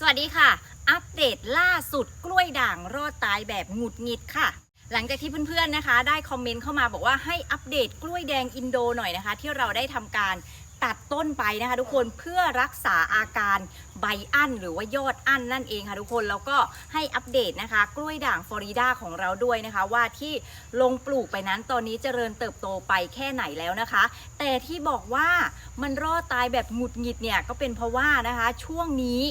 สวัสดีค่ะ อัปเดตล่าสุดกล้วยด่างรอดตายแบบหงุดหงิดค่ะ หลังจากที่เพื่อนๆนะคะ ได้คอมเมนต์เข้ามาบอกว่าให้อัปเดตกล้วยแดงอินโดหน่อยนะคะ ที่เราได้ทำการตัดต้นไปนะคะ ทุกคนเพื่อรักษาอาการใบอั้นหรือว่ายอดอั้นนั่นเองค่ะทุกคนแล้วก็ให้อัปเดตนะคะ กล้วยด่างฟลอริดาของเราด้วยนะคะ ว่าที่ลงปลูกไปนั้นตอนนี้เจริญเติบโตไปแค่ไหนแล้วนะคะ แต่ที่บอกว่ามันรอดตายแบบหงุดหงิดเนี่ยก็เป็นเพราะว่านะคะช่วงนี้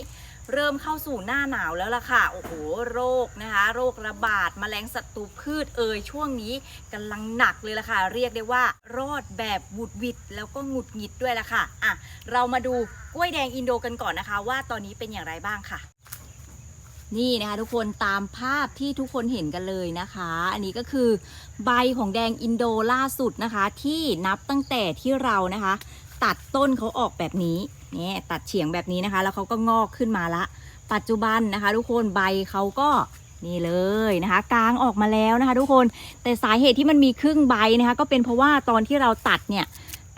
เริ่มเข้าสู่หน้าหนาวแล้วล่ะค่ะ โอ้โห โรคนะคะ โรคระบาดมแมลงศัตรูพืชเอ่ยช่วงนี้กำลังหนักเลยล่ะค่ะ เรียกได้ว่ารอดแบบบุดวิดแล้วก็หงุดหงิดด้วยล่ะค่ะ อะ เรามาดูกล้วยแดงอินโดกันก่อนนะคะ ว่าตอนนี้เป็นอย่างไรบ้างค่ะนี่นะคะทุกคนตามภาพที่ทุกคนเห็นกันเลยนะคะ อันนี้ก็คือใบของแดงอินโดล่าสุดนะคะ ที่นับตั้งแต่ที่เรานะคะ ตัดต้นเขาออกแบบนี้ นี่ยตัดเฉียงแบบนี้นะคะ แล้วเขาก็งอกขึ้นมาละ ปัจจุบันนะคะ ทุกคนใบเขาก็นี่เลยนะคะกลางออกมาแล้วนะคะ ทุกคนแต่สาเหตุที่มันมีครึ่งใบนะคะ ก็เป็นเพราะว่าตอนที่เราตัดเนี่ย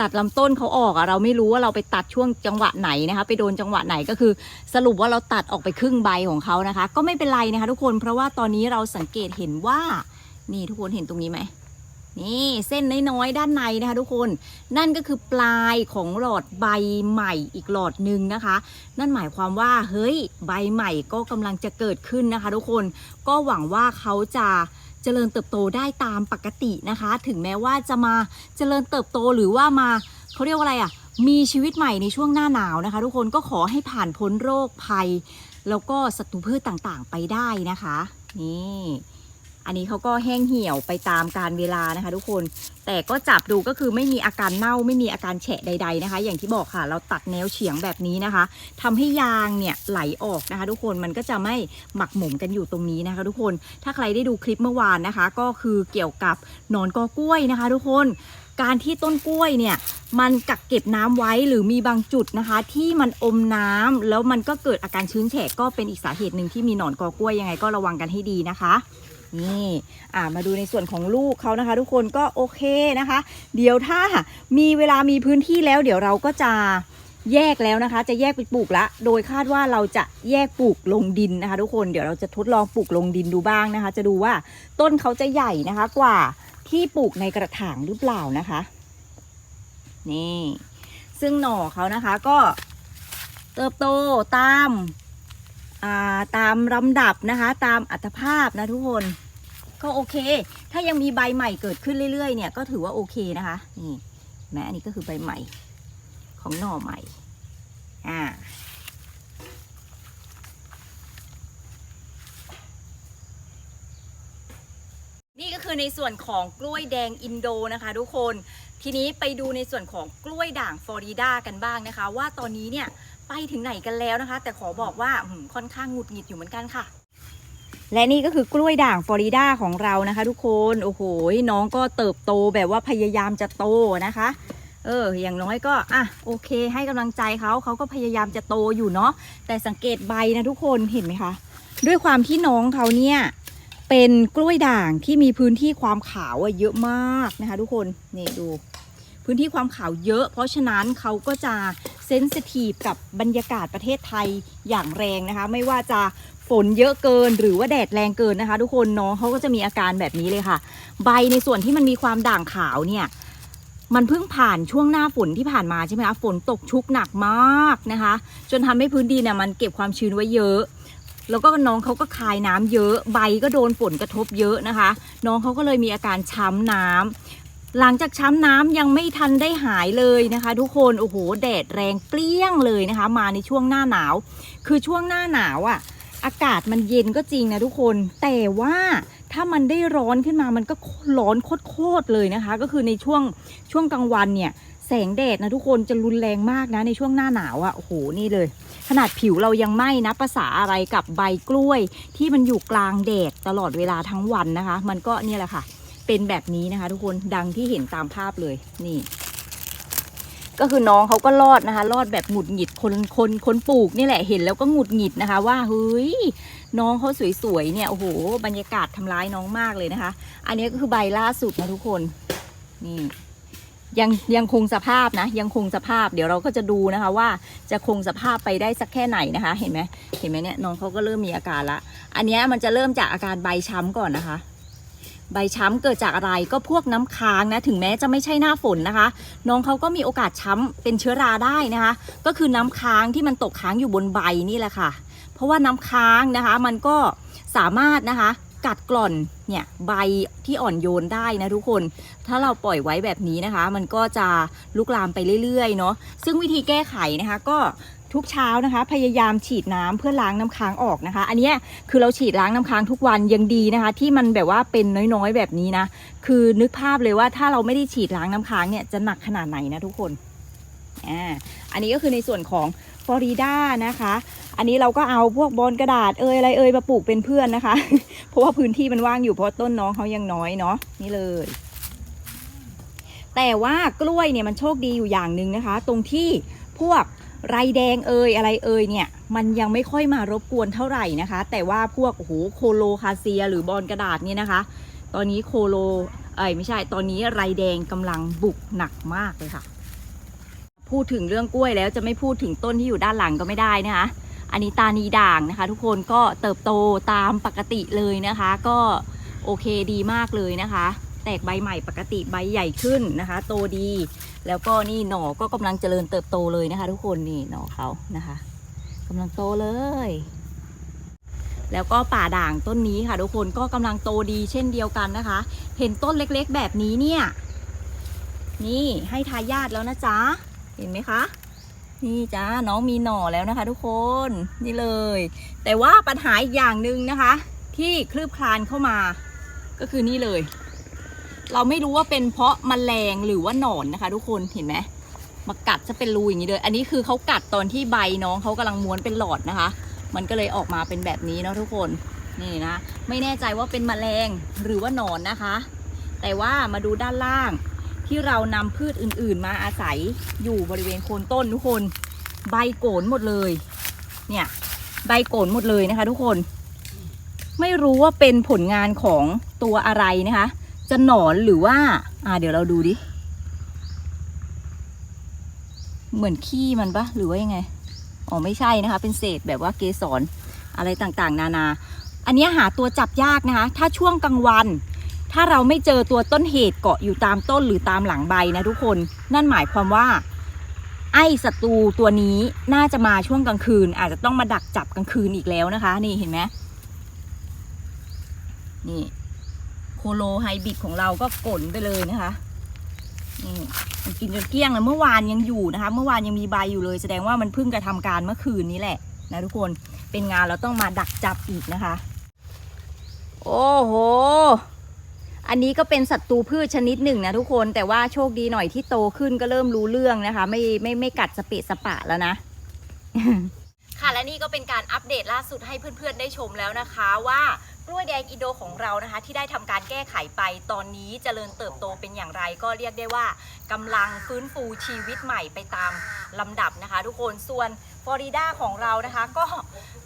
ตัดลำต้นเขาออกอะเราไม่รู้ว่าเราไปตัดช่วงจังหวะไหนนะคะ ไปโดนจังหวะไหนก็คือ สรุปว่าเราตัดออกไปครึ่งใบของเขานะคะ ก็ไม่เป็นไรนะคะ ทุกคนเพราะว่าตอนนี้เราสังเกตเห็นว่านี่ทุกคนเห็นตรงนี้ไหม นี่เส้นน้อยๆด้านในนะคะทุกคน นั่นก็คือปลายของหลอดใบใหม่อีกหลอดหนึ่งนะคะ นั่นหมายความว่าเฮ้ยใบใหม่ก็กำลังจะเกิดขึ้นนะคะ ทุกคนก็หวังว่าเขาจะเจริญเติบโตได้ตามปกตินะคะ ถึงแม้ว่าจะมาเจริญเติบโตหรือว่ามาเขาเรียกว่าอะไรอะมีชีวิตใหม่ในช่วงหน้าหนาวนะคะ ทุกคนก็ขอให้ผ่านพ้นโรคภัย แล้วก็ศัตรูพืชต่างๆไปได้นะคะ นี่ อันนี้เขาก็แห้งเหี่ยวไปตามการเวลานะคะ ทุกคน แต่ก็จับดูก็คือไม่มีอาการเน่าไม่มีอาการแฉะใด ๆนะคะ อย่างที่บอกค่ะ เราตัดแนวเฉียงแบบนี้นะคะทำให้ยางเนี่ยไหลออกนะคะ ทุกคนมันก็จะไม่หมักหมมกันอยู่ตรงนี้นะคะ ทุกคนถ้าใครได้ดูคลิปเมื่อวานนะคะ ก็คือเกี่ยวกับหนอนกอกล้วยนะคะ ทุกคนการที่ต้นกล้วยเนี่ยมันกักเก็บน้ำไว้หรือมีบางจุดนะคะ ที่มันอมน้ำแล้วมันก็เกิดอาการชื้นแฉะก็เป็นอีกสาเหตุหนึ่งที่มีหนอนกอกล้วยยังไงก็ระวังกันให้ดีนะคะ นี่อ่ามาดูในส่วนของลูกเขานะคะ ทุกคนก็โอเคนะคะ เดี๋ยวถ้ามีเวลามีพื้นที่แล้ว เดี๋ยวเราก็จะแยกแล้วนะคะ จะแยกไปปลูกละ โดยคาดว่าเราจะแยกปลูกลงดินนะคะ ทุกคนเดี๋ยวเราจะทดลองปลูกลงดินดูบ้างนะคะ จะดูว่าต้นเขาจะใหญ่นะคะ กว่าที่ปลูกในกระถางหรือเปล่านะคะ นี่ ซึ่งหน่อเขานะคะก็เติบโตตาม ตามลำดับนะคะ ตามอัตภาพนะทุกคน ก็โอเค ถ้ายังมีใบใหม่เกิดขึ้นเรื่อยๆ เนี่ยก็ถือว่าโอเคนะคะ นี่แม้อันนี้ก็คือใบใหม่ของหน่อใหม่ อ่านี่ก็คือในส่วนของกล้วยแดงอินโดนะคะทุกคน ทีนี้ไปดูในส่วนของกล้วยด่างฟลอริดากันบ้างนะคะ ว่าตอนนี้เนี่ย ไปถึงไหนกันแล้วนะคะ แต่ขอบอกว่าค่อนข้างหงุดหงิดอยู่เหมือนกันค่ะ และนี่ก็คือกล้วยด่างฟลอริดาของเรานะคะ ทุกคนโอ้โหน้องก็เติบโตแบบว่าพยายามจะโตนะคะเออ อย่างน้อยก็ อะ โอเค ให้กำลังใจเขาเขาก็พยายามจะโตอยู่เนาะ แต่สังเกตใบนะทุกคน เห็นไหมคะ ด้วยความที่น้องเขาเนี่ย เป็นกล้วยด่างที่มีพื้นที่ความขาวเยอะมากนะคะ ทุกคน นี่ดู พื้นที่ความขาวเยอะ เพราะฉะนั้นเขาก็จะ เซนซิทีฟกับบรรยากาศประเทศไทยอย่างแรงนะคะ ไม่ว่าจะฝนเยอะเกินหรือว่าแดดแรงเกินนะคะ ทุกคนน้องเขาก็จะมีอาการแบบนี้เลยค่ะ ใบในส่วนที่มันมีความด่างขาวเนี่ยมันเพิ่งผ่านช่วงหน้าฝนที่ผ่านมาใช่ไหมคะฝนตกชุกหนักมากนะคะ จนทำให้พื้นดินเนี่ยมันเก็บความชื้นไว้เยอะ แล้วก็น้องเขาก็คายน้ำเยอะ ใบก็โดนฝนกระทบเยอะนะคะ น้องเขาก็เลยมีอาการช้ำน้ำ หลังจากช้ำน้ำยังไม่ทันได้หายเลยนะคะ ทุกคนโอ้โหแดดแรงเปรี้ยงเลยนะคะ มาในช่วงหน้าหนาว คือช่วงหน้าหนาวอะ่ะ อากาศมันเย็นก็จริงนะทุกคน แต่ว่าถ้ามันได้ร้อนขึ้นมามันก็ร้อนโคตรเลยนะคะ ก็คือในช่วงช่วงกลางวันเนี่ยแสงแดดนะทุกคนจะรุนแรงมากนะในช่วงหน้าหนาวอะ่ะโอ้โหนี่เลย ขนาดผิวเรายังไหม้นะภาษาอะไรกับใบกล้วย ที่มันอยู่กลางแดดตลอดเวลาทั้งวันนะคะ มันก็เนี่ยแหละค่ะ เป็นแบบนี้นะคะ ทุกคนดังที่เห็นตามภาพเลยนี่ ก็คือน้องเขาก็รอดนะคะ รอดแบบหงุดหงิดคนคนคนปลูกนี่แหละเห็นแล้วก็หงุดหงิดนะคะ ว่าเฮ้ยน้องเขาสวยๆเนี่ยโอ้โหบรรยากาศทำร้ายน้องมากเลยนะคะ อันนี้ก็คือใบล่าสุดนะทุกคนนี่ยังยังคงสภาพนะ ยังคงสภาพเดี๋ยวเราก็จะดูนะคะว่าจะคงสภาพไปได้สักแค่ไหนนะคะ เห็นไหมเห็นไหมเนี่ยน้องเขาก็เริ่มมีอาการละ อันนี้มันจะเริ่มจากอาการใบช้ำก่อนนะคะ ใบช้ำเกิดจากอะไรก็พวกน้ำค้างนะถึงแม้จะไม่ใช่หน้าฝนนะคะ น้องเขาก็มีโอกาสช้ำเป็นเชื้อราได้นะคะ ก็คือน้ำค้างที่มันตกค้างอยู่บนใบนี่แหละค่ะ เพราะว่าน้ำค้างนะคะมันก็สามารถนะคะกัดกร่อนเนี่ยใบที่อ่อนโยนได้นะทุกคน ถ้าเราปล่อยไว้แบบนี้นะคะ มันก็จะลุกลามไปเรื่อยๆเนาะซึ่งวิธีแก้ไขนะคะก็ ทุกเช้านะคะ พยายามฉีดน้ำเพื่อล้างน้ำค้างออกนะคะ อันนี้คือเราฉีดล้างน้ำค้างทุกวันยังดีนะคะ ที่มันแบบว่าเป็นน้อยๆแบบนี้นะ คือนึกภาพเลยว่าถ้าเราไม่ได้ฉีดล้างน้ำค้างเนี่ยจะหนักขนาดไหนนะทุกคนอ่าอันนี้ก็คือในส่วนของฟลอริดานะคะ อันนี้เราก็เอาพวกบอลกระดาษเอยอะไรเอยมาปลูกเป็นเพื่อนนะคะ เพราะว่าพื้นที่มันว่างอยู่เพราะต้นน้องเขายังน้อยเนาะนี่เลยแต่ว่ากล้วยเนี่ยมันโชคดีอยู่อย่างหนึ่งนะคะ ตรงที่พวก ไรแดงเอยอะไรเอยเนี่ย มันยังไม่ค่อยมารบกวนเท่าไหร่นะคะ แต่ว่าพวกโอ้โหโคโลคาเซียหรือบอลกระดาษเนี่ยนะคะ ตอนนี้โคโลเอ้ยไม่ใช่ ตอนนี้ไรแดงกำลังบุกหนักมากเลยค่ะ พูดถึงเรื่องกล้วยแล้วจะไม่พูดถึงต้นที่อยู่ด้านหลังก็ไม่ได้นะคะ อันนี้ตานีด่างนะคะ ทุกคนก็เติบโตตามปกติเลยนะคะ ก็โอเคดีมากเลยนะคะ แตกใบใหม่ปกติใบใหญ่ขึ้นนะคะ โตดี แล้วก็นี่หน่อก็กำลังเจริญเติบโตเลยนะคะ ทุกคนนี่หน่อเขานะคะกำลังโตเลย แล้วก็ป่าด่างต้นนี้ค่ะ ทุกคนก็กำลังโตดีเช่นเดียวกันนะคะ เห็นต้นเล็กๆ แบบนี้เนี่ย นี่ให้ทายาทแล้วนะจ๊ะเห็นไหมคะนี่จ้าน้องมีหน่อแล้วนะคะ ทุกคนนี่เลย แต่ว่าปัญหาอีกอย่างหนึ่งนะคะ ที่คลืบคลานเข้ามา ก็คือนี่เลย เราไม่รู้ว่าเป็นเพราะมแมลงหรือว่าหนอนนะคะ ทุกคนเห็นไหมมากัดจะเป็นรูอย่างนี้เลย อันนี้คือเขากัดตอนที่ใบน้องเขากำลังม้วนเป็นหลอดนะคะ มันก็เลยออกมาเป็นแบบนี้เนาะทุกคนนี่นะ ไม่แน่ใจว่าเป็นมแมลงหรือว่าหนอนนะคะ แต่ว่ามาดูด้านล่างที่เรานำพืชอื่น ๆ มาอาศัยอยู่บริเวณโคนต้นทุกคน ใบโกนหมดเลย เนี่ยใบโกนหมดเลยนะคะ ทุกคน ไม่รู้ว่าเป็นผลงานของตัวอะไรนะคะ จะหนอนหรือว่า อ่า เดี๋ยวเราดูดิ เหมือนขี้มันปะหรือว่ายังไง อ๋อไม่ใช่นะคะ เป็นเศษแบบว่าเกสรอะไรต่างๆ นานา อันนี้หาตัวจับยากนะคะ ถ้าช่วงกลางวัน ถ้าเราไม่เจอตัวต้นเหตุเกาะอยู่ตามต้นหรือตามหลังใบนะทุกคน นั่นหมายความว่า ไอ้ศัตรูตัวนี้น่าจะมาช่วงกลางคืน อาจจะต้องมาดักจับกลางคืนอีกแล้วนะคะ นี่เห็นไหมนี่ โคโลไฮบริดของเราก็กลนไปเลยนะคะนี่มันกินจนเกลี้ยงแล้วเมื่อวานยังอยู่นะคะ เมื่อวานยังมีใบอยู่เลย แสดงว่ามันเพิ่งกระทำการเมื่อคืนนี้แหละนะทุกคนเป็นงานเราต้องมาดักจับอีกนะคะ โอ้โห อันนี้ก็เป็นศัตรูพืชชนิดหนึ่งนะทุกคนแต่ว่าโชคดีหน่อยที่โตขึ้นก็เริ่มรู้เรื่องนะคะ ไม่ไม่ไม่กัดสเปะสปะแล้วนะค่ะและนี่ก็เป็นการอัปเดตล่าสุดให้เพื่อนๆได้ชมแล้วนะคะว่า กล้วยแดงอินโดของเรานะคะ ที่ได้ทำการแก้ไขไปตอนนี้เจริญเติบโตเป็นอย่างไร ก็เรียกได้ว่ากำลังฟื้นฟูชีวิตใหม่ไปตามลำดับนะคะ ทุกคนส่วนฟลอริดาของเรานะคะก็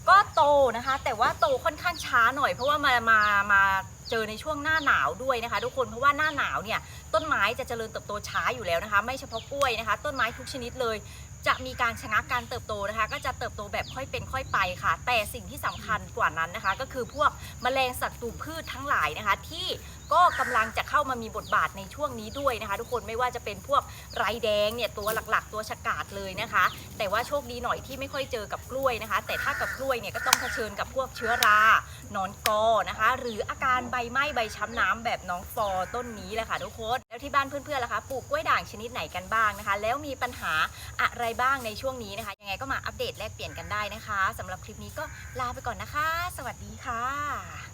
ก็โตนะคะ แต่ว่าโตค่อนข้างช้าหน่อย เพราะว่ามามามาเจอในช่วงหน้าหนาวด้วยนะคะ ทุกคนเพราะว่าหน้าหนาวเนี่ยต้นไม้จะเจริญเติบโตช้าอยู่แล้วนะคะ ไม่เฉพาะกล้วยนะคะ ต้นไม้ทุกชนิดเลย จะมีการชะงักการเติบโตนะคะ ก็จะเติบโตแบบค่อยเป็นค่อยไปค่ะ แต่สิ่งที่สำคัญกว่านั้นนะคะ ก็คือพวกแมลงศัตรูพืชทั้งหลายนะคะ ที่ ก็กำลังจะเข้ามามีบทบาทในช่วงนี้ด้วยนะคะ ทุกคนไม่ว่าจะเป็นพวกไรแดงเนี่ยตัวหลักๆ ตัวฉกาดเลยนะคะ แต่ว่าโชคดีหน่อยที่ไม่ค่อยเจอกับกล้วยนะคะ แต่ถ้ากับกล้วยเนี่ยก็ต้องเผชิญกับพวกเชื้อราหนอนกอนะคะ หรืออาการใบไหม้ใบช้ำน้ำแบบน้องฟอต้นนี้แหละค่ะทุกคนแล้วที่บ้านเพื่อนๆล่ะคะปลูกกล้วยด่างชนิดไหนกันบ้างนะคะ แล้วมีปัญหาอะไรบ้างในช่วงนี้นะคะยังไงก็มาอัปเดตแลกเปลี่ยนกันได้นะคะสำหรับคลิปนี้ก็ลาไปก่อนนะคะ สวัสดีค่ะ